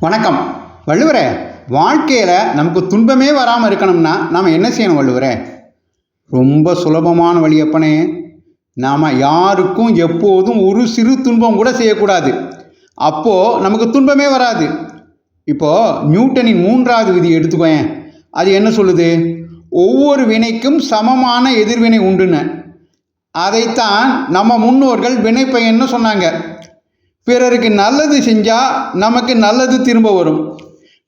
வணக்கம். வள்ளுவரே வாழ்க்கையில் நமக்கு துன்பமே வராமல் இருக்கணும்னா நாம் என்ன செய்யணும் வள்ளுவரே? ரொம்ப சுலபமான வழி அப்பனே. நாம் யாருக்கும் எப்போதும் ஒரு சிறு துன்பம் கூட செய்யக்கூடாது. அப்போது நமக்கு துன்பமே வராது. இப்போது நியூட்டனின் மூன்றாவது விதி எடுத்துக்கோயேன். அது என்ன சொல்லுது? ஒவ்வொரு வினைக்கும் சமமான எதிர்வினை உண்டுன்னு. அதைத்தான் நம்ம முன்னோர்கள் வினைப்பயன்னு சொன்னாங்க. பிறருக்கு நல்லது செஞ்சால் நமக்கு நல்லது திரும்ப வரும்.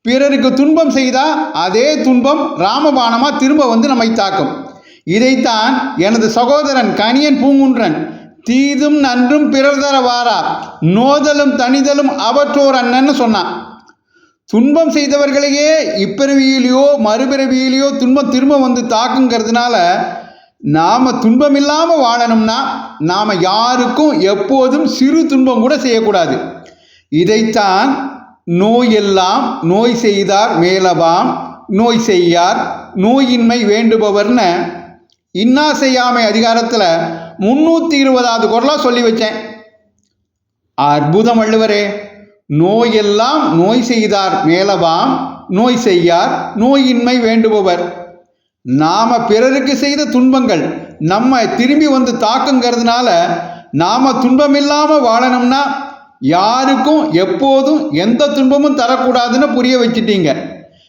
பிறருக்கு துன்பம் செய்தால் அதே துன்பம் ராமபாணமாக திரும்ப வந்து நம்மை தாக்கும். இதைத்தான் எனது சகோதரன் கனியன் பூங்குன்றன் தீதும் நன்றும் பிறர் தர வாரா நோதலும் தனிதலும் அவற்றோர் அண்ணன்னு சொன்னான். துன்பம் செய்தவர்களையே இப்பிறவியிலையோ மறுபிறவியிலையோ துன்பம் திரும்ப வந்து தாக்குங்கிறதுனால நாம் துன்பம் இல்லாமல் வாழணும்னா நாம் யாருக்கும் எப்போதும் சிறு துன்பம் கூட செய்யக்கூடாது. இதைத்தான் நோயெல்லாம் நோய் செய்தார் மேலவாம் நோய் செய்யார் நோயின்மை வேண்டுபவர்னு இன்னா செய்யாமை அதிகாரத்தில் முந்நூற்றி இருபதாவது குரலாக சொல்லி வச்சேன். அற்புதம் வள்ளுவரே நோயெல்லாம் நோய் செய்தார் மேலவாம் நோய் செய்யார் நோயின்மை வேண்டுபவர். நாம பிறருக்கு செய்த துன்பங்கள் நம்ம திரும்பி வந்து தாக்குங்கிறதுனால நாம துன்பமில்லாமல் வாழணும்னா யாருக்கும் எப்போதும் எந்த துன்பமும் தரக்கூடாதுன்னு புரிய வச்சுட்டீங்க.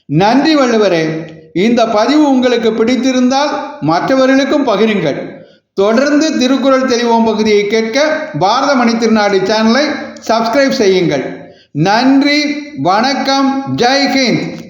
நன்றி வள்ளுவரே. இந்த பதிவு உங்களுக்கு பிடித்திருந்தால் மற்றவர்களுக்கும் பகிருங்கள். தொடர்ந்து திருக்குறள் தெளிவோம் பகுதியை கேட்க பாரத மணி திருநாடு சேனலை சப்ஸ்கிரைப் செய்யுங்கள். நன்றி வணக்கம் ஜெய்ஹிந்த்